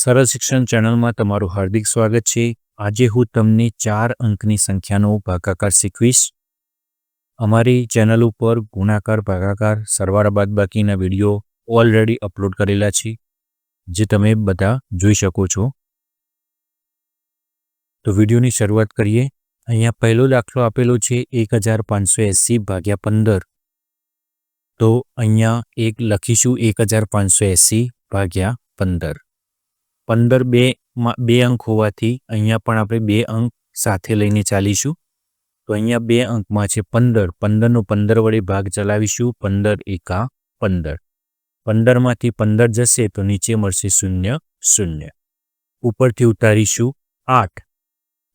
સરળ શિક્ષણ ચેનલમાં તમારું હાર્દિક સ્વાગત છે. આજે હું તમને ચાર અંકની સંખ્યાનો ભાગાકાર શીખવીશ. અમારી ચેનલ ઉપર ગુણાકાર, ભાગાકાર, સરવાળા બાદબાકીના વીડિયો ઓલરેડી અપલોડ કરેલા છે, જે તમે બધા જોઈ શકો છો. તો વિડીયોની શરૂઆત કરીએ. અહીંયા પહેલો દાખલો આપેલો છે એક હજાર પાંચસો એંસી ભાગ્યા પંદર. તો અહીંયા એક લખીશું, એક હજાર પાંચસો એંસી ભાગ્યા પંદર. પંદર બે બે અંક હોવાથી અહીંયા પણ આપણે બે અંક સાથે લઈને ચાલીશું. તો અહીંયા બે અંકમાં છે પંદર. પંદરનો પંદર વડે ભાગ ચલાવીશું. પંદર એકા પંદર. પંદરમાંથી પંદર જશે તો નીચે મળશે શૂન્ય શૂન્ય. ઉપરથી ઉતારીશું આઠ.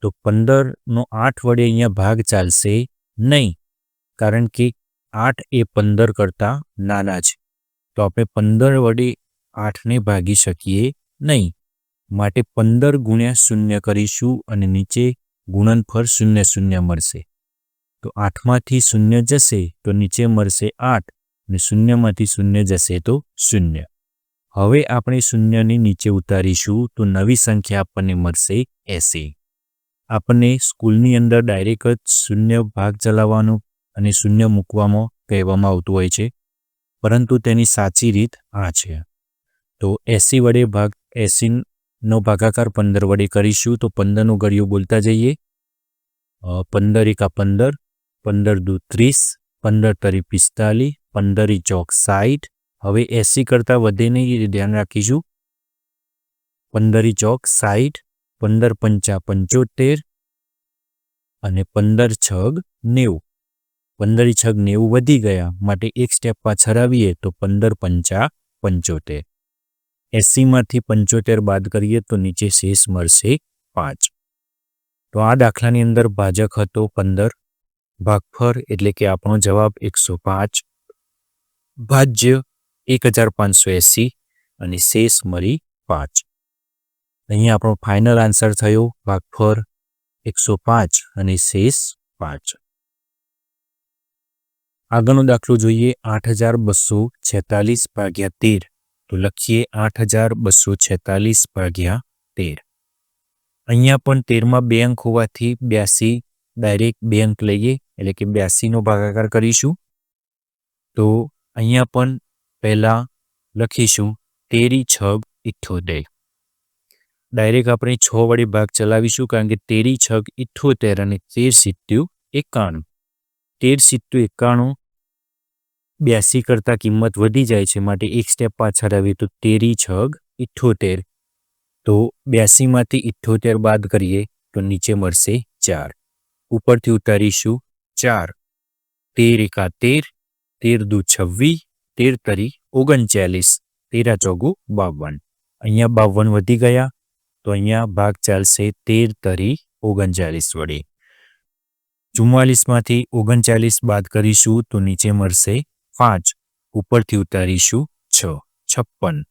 તો પંદરનો આઠ વડે અહીંયા ભાગ ચાલશે નહીં, કારણ કે આઠ એ પંદર કરતાં નાના છે. તો આપણે પંદર વડે આઠને ભાગી શકીએ નહીં. માટે પંદર ગુણ્યા શૂન્ય કરીશું અને નીચે ગુણનફળ શૂન્ય શૂન્ય મળશે. તો આઠમાંથી શૂન્ય જશે તો નીચે મળશે આઠ અને શૂન્યમાંથી શૂન્ય જશે તો શૂન્ય. હવે આપણે શૂન્યને નીચે ઉતારીશું તો નવી સંખ્યા આપણને મળશે એસી. આપણને સ્કૂલની અંદર ડાયરેક્ટ જ શૂન્ય ભાગ ચલાવવાનું અને શૂન્ય મૂકવામાં કહેવામાં આવતું હોય છે, પરંતુ તેની સાચી રીત આ છે. તો એસી વડે ભાગ એસીનો ભાગાકાર પંદર વડે કરીશું તો પંદરનું ગળિયું બોલતા જઈએ. પંદર એકા પંદર પંદર દુ ત્રીસ, પંદર તરી પિસ્તાલીસ, પંદરી ચોક સાઠ હવે એસી કરતાં વધે નહીં ધ્યાન રાખીશું. પંદરી ચોક સાઠ પંદર પંચા પંચોતેર અને પંદર છગ નેવું. પંદરી છગ નેવું વધી ગયા, માટે એક સ્ટેપ પાછળ આવીએ તો પંદર પંચા પંચોતેર. એસીમાંથી પંચોતેર બાદ કરીએ તો નીચે શેષ મળશે પાંચ. તો આ દાખલાની અંદર ભાજક હતો પંદર, ભાગફળ એટલે કે આપણો જવાબ એકસો પાંચ, ભાજ્ય એક હજાર પાંચસો એંસી અને શેષ મળી પાંચ. અહીંયા આપણો ફાઇનલ આન્સર થયો ભાગફળ એકસો પાંચ અને શેષ પાંચ. આગળનો દાખલો જોઈએ આઠ હજાર બસો છેતાલીસ ભાગ્યા તેર. તો લખીએ આઠ હજાર બસો છેતાલીસ ભાગ્યા તેર. અહીંયા પણ તેરમાં બે અંક હોવાથી બ્યાસી ડાયરેક્ટ બે અંક લઈએ, એટલે કે બ્યાસીનો ભાગાકાર કરીશું. તો અહીંયા પણ પહેલાં લખીશું તેરી છગ ઇઠ્ઠોતેર. ડાયરેક્ટ આપણે છ વડે ભાગ ચલાવીશું કારણ કે તેરી છગ ઇઠ્ઠોતેર અને તેર સિત્યુ એકાણું. તેર સિત્યુ એકાણું બ્યાસી કરતાં કિંમત વધી જાય છે માટે એક સ્ટેપ પાછળ આવીએ તો તેરી છગ ઇઠ્ઠોતેર તો બ્યાસીમાંથી ઇઠ્ઠોતેર બાદ કરીએ તો નીચે મળશે ચાર. ઉપરથી ઉતારીશું ચાર. તેર એકા તેર તેર દુ છવ્વીસ, તેર તરી ઓગણચાલીસ, તેરા ચોગુ બાવન. અહીંયા બાવન વધી ગયા તો અહીંયા ભાગ ચાલશે તેર તરી ઓગણચાલીસ વડે. ચુમ્માલીસમાંથી ઓગણચાલીસ બાદ કરીશું તો નીચે મળશે પાંચ. ઉપરથી ઉતારીશું છ. છપ્પન.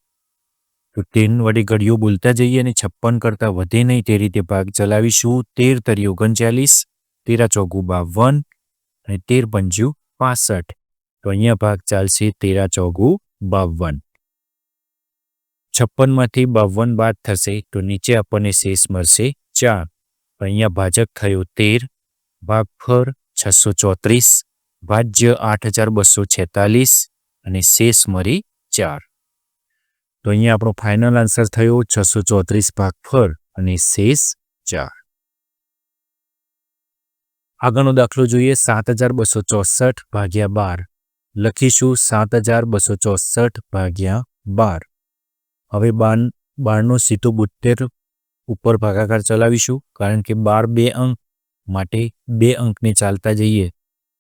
તો તેર વડે ઘડીઓ બોલતા જઈએ અને છપ્પન કરતાં વધે નહીં તે રીતે ભાગ ચલાવીશું. તેર તરી ઓગણચાલીસ, તેરા ચોગુ બાવન અને તેર પંજુ પાસઠ. તો અહીંયા ભાગ ચાલશે તેરા ચોગુ બાવન. છપ્પનમાંથી બાવન બાદ થશે તો નીચે આપણને શેષ મળશે ચાર. અહીંયા ભાજક થયો તેર. ભાગફળ છસો ચોત્રીસ. ભાજ્ય આઠ હજાર બસો છેતાલીસ અને શેષ મરી ચાર. તો અહીંયા આપણો ફાઇનલ આન્સર થયો છસો ચોત્રીસ ભાગફળ અને શેષ ચાર. આગળનો દાખલો જોઈએ સાત હજાર બસો ચોસઠ ભાગ્યા બાર. લખીશું સાત હજાર બસો ચોસઠ ભાગ્યા બાર. હવે બાર, બારનો સીધો બોતેર ઉપર ભાગાકાર ચલાવીશું કારણ કે બાર બે અંક માટે બે અંકને ચાલતા જઈએ.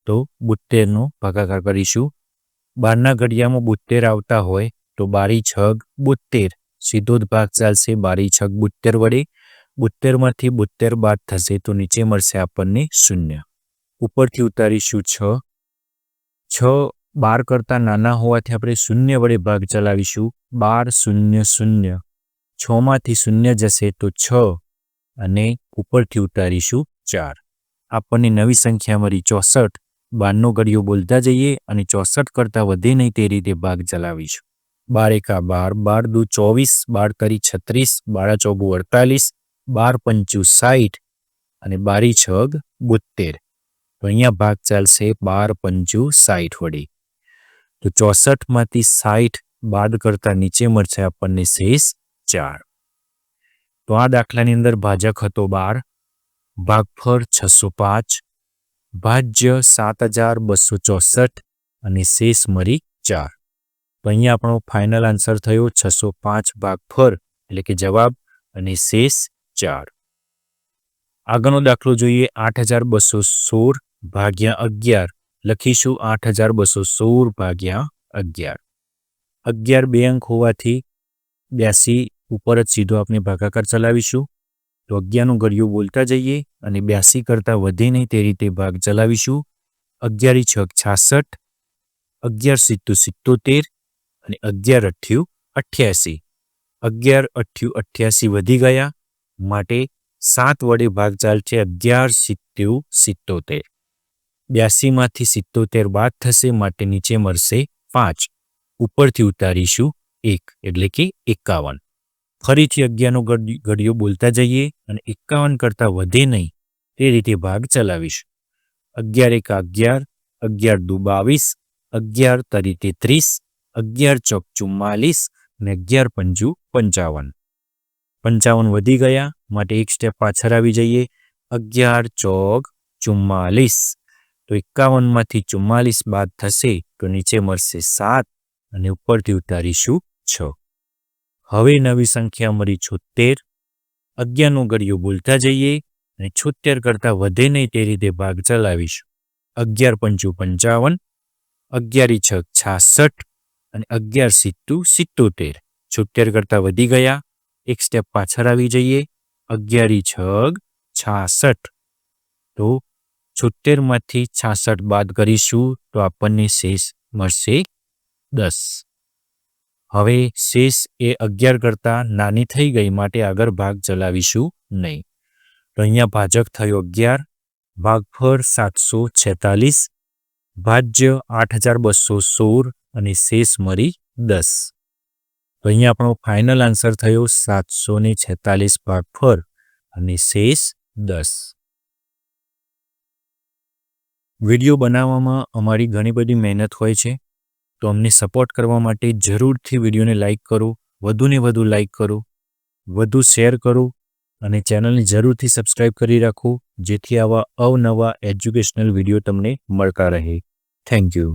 તો બોતેરનો ભાગાકાર કરીશું. બારના ઘડિયામાં બોતેર આવતા હોય તો બારી છગ બોતેર સીધો જ ભાગ ચાલશે બારી છગ બોતેર વડે. બોતેરમાંથી બોતેર બાદ થશે તો નીચે મળશે આપણને શૂન્ય. ઉપરથી ઉતારીશું છ. છ બાર કરતાં નાના હોવાથી આપણે શૂન્ય વડે ભાગ ચલાવીશું. બાર શૂન્ય શૂન્ય. છમાંથી શૂન્ય જશે તો છ. અને ઉપરથી ઉતારીશું ચાર. આપણને નવી સંખ્યા મળી ચોસઠ. બારનો ઘડિયો બોલતા જઈએ અને ચોસઠ કરતાં વધે નહીં તે રીતે ભાગ ચલાવીશું. બાર એકા બાર બાર દુ ચોવીસ, બાર કરી છત્રીસ, બારા ચોગુ અડતાલીસ, બાર પંચુ સાઠ અને બારી છગ બોતેર તો અહીંયા ભાગ ચાલશે બાર પંચુ સાઠ વડે. તો ચોસઠમાંથી સાઠ બાદ કરતા નીચે મળશે આપણને શેષ ચાર. તો આ દાખલાની અંદર ભાજક હતો બાર, ભાગફળ છસો પાંચ ભાજ્ય સાત હજાર બસો ચોસઠ અને શેષ મરી ચાર. તો અહીંયા આપણો ફાઇનલ આન્સર થયો છસો પાંચ ભાગ ફર, એટલે કે જવાબ અને શેષ ચાર. આગળનો દાખલો જોઈએ આઠ હજાર બસો સોળ ભાગ્યા અગિયાર, લખીશું આઠ હજાર બસો સોળ ભાગ્યા અગિયાર. અગિયાર બે અંક હોવાથી બ્યાસી ઉપર જ સીધો આપણે ભાગાકાર ચલાવીશું. તો અગિયારનું ઘડિયું બોલતા જઈએ અને બ્યાસી કરતાં વધે નહીં તે રીતે ભાગ ચલાવીશું. અગિયારી છક છાસઠ, અગિયાર સિત્તું સિત્તોતેર અને અગિયાર અઠ્યું અઠ્યાસી. અગિયાર અઠ્યું અઠ્યાસી વધી ગયા, માટે સાત વડે ભાગ ચાલશે અગિયાર સિત્તેર સિત્તોતેર. બ્યાસીમાંથી સિત્તોતેર બાદ થશે, માટે નીચે મળશે પાંચ. ઉપરથી ઉતારીશું એક, એટલે કે એકાવન. ફરીથી અગિયારનો ઘડિયો બોલતા જઈએ અને એકાવન કરતાં વધે નહીં, તે રીતે ભાગ ચલાવીશું. અગિયાર એક અગિયાર અગિયાર દુ બાવીસ, અગિયાર તરી તેત્રીસ અગિયાર ચોક ચુમ્માલીસ અને અગિયાર પંજુ પંચાવન. પંચાવન વધી ગયા, માટે એક સ્ટેપ પાછળ આવી જઈએ. અગિયાર ચોક ચુમ્માલીસ, તો એકાવનમાંથી ચુમ્માલીસ બાદ થશે, તો નીચે મળશે સાત અને ઉપરથી ઉતારીશું છ. હવે નવી સંખ્યા મળી છોતેર અગિયારનું ગળ્યું બોલતા જઈએ અને છોતેર કરતાં વધે નહીં તે રીતે ભાગ ચલાવીશું. અગિયાર પંચું પંચાવન, અગિયારી છ છાસઠ અને અગિયાર સિત્તું સિત્તોતેર. છોતેર કરતાં વધી ગયા, એક સ્ટેપ પાછળ આવી જઈએ, અગિયારી છગ છાસઠ. તો છોતેરમાંથી છાસઠ બાદ કરીશું તો આપણને શેષ મળશે દસ. હવે શેષ એ અગિયાર કરતાં નાની થઈ ગઈ માટે આગળ ભાગ ચલાવીશું નહીં. તો અહીંયા ભાજક થયો અગિયાર, ભાગફળ સાતસો છેતાલીસ, ભાજ્ય આઠ હજાર બસો સોળ અને શેષ મરી દસ. તો અહીંયા આપણો ફાઇનલ આન્સર થયો સાતસો ને છેતાલીસ ભાગફળ અને શેષ દસ. વીડિયો બનાવવામાં અમારી ઘણી બધી મહેનત હોય છે. તો અમને સપોર્ટ કરવા માટે જરૂરથી વિડીયોને લાઇક કરો વધુને વધુ લાઇક કરો, વધુ શેર કરો અને ચેનલને જરૂરથી સબસ્ક્રાઇબ કરી રાખો, જેથી આવા અવનવા એજ્યુકેશનલ વીડિયો તમને મળતા રહે. Thank you